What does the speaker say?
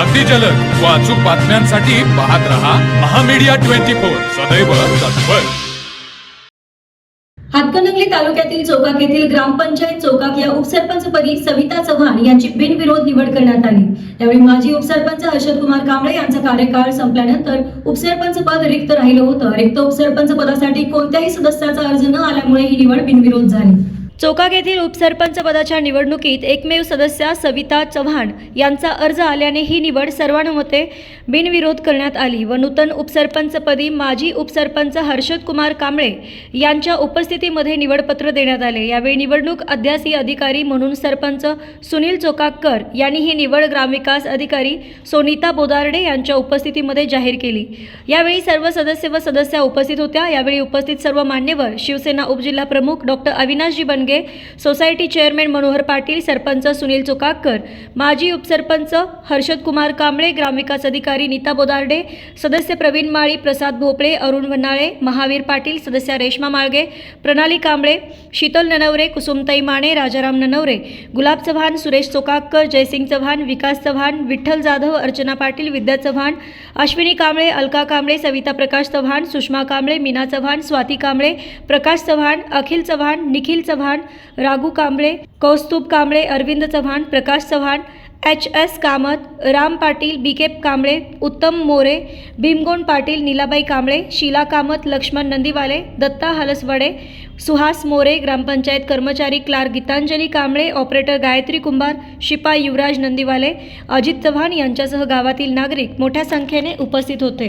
अगदी जलद व अचूक बातम्यांसाठी पाहत रहा महामीडिया ट्वेंटी फोर. सदैव तत्पर. हातकणंगले तालुक्यातील चौकाक येथील ग्रामपंचायत चौकाक या उपसरपंचपदी सविता चव्हाण यांची बिनविरोध निवड करण्यात आली. त्यावेळी माजी उपसरपंच हर्षद कुमार कांबळे यांचा कार्यकाळ संपल्यानंतर उपसरपंच पद रिक्त राहिलं होतं. रिक्त उपसरपंच पदासाठी कोणत्याही सदस्याचा अर्ज न आल्यामुळे ही निवड बिनविरोध झाली. चोकाग येथील उपसरपंच पदाच्या निवडणुकीत एकमेव सदस्या सविता चव्हाण यांचा अर्ज आल्याने ही निवड सर्वानुमते बिनविरोध करण्यात आली व नूतन उपसरपंचपदी माजी उपसरपंच हर्षद कुमार कांबळे यांच्या उपस्थितीमध्ये निवडपत्र देण्यात आले. यावेळी निवडणूक अध्यासी अधिकारी म्हणून सरपंच सुनील चोकाकर यांनी ही निवड ग्रामविकास अधिकारी सोनिता बोदार्डे यांच्या उपस्थितीमध्ये जाहीर केली. यावेळी सर्व सदस्य व सदस्या उपस्थित होत्या. यावेळी उपस्थित सर्व मान्यवर शिवसेना उपजिल्हा प्रमुख doctor Avinashji Bangne society chairman Manohar Patil sarpanch Sunil Chukakar माजी उपसरपंच हर्षद कुमार कांबळे ग्रामविकास अधिकारी नीता बोदार्डे सदस्य प्रवीण माळी प्रसाद भोपळे अरुण वनाळे महावीर पाटील सदस्या Reshma Malge Pranali Kamble Sheetal Nanaware Kusumtai Mane Rajaram Nanaware Gulab Chavan Suresh Chokakar Jaysing Chavan Vikas Chavan Vitthal Jadhav Archana Patil Vidya Chavan Ashwini Kamble Alka Kamble Savita Prakash Chavan Sushma Kamble Meena Chavan Swati Kamble Prakash Chavan Akhil Chavan Nikhil Chavan Chavan Raghu Kamble Kaustubh Kamble Arvind Chavan Prakash Chavan H S Kamat Ram Patil B K Kamble Uttam More Bhimgond Patil Nilabai Kamble Sheila Kamat Laxman Nandiwale Datta हलसवडे Suhas More ग्रामपंचायत कर्मचारी clerk Gitanjali Kamble operator Gayatri Kumbhar शिपाई युवराज नंदीवाले अजित चव्हाण यांच्यासह गावातील नागरिक मोठ्या संख्येने उपस्थित होते.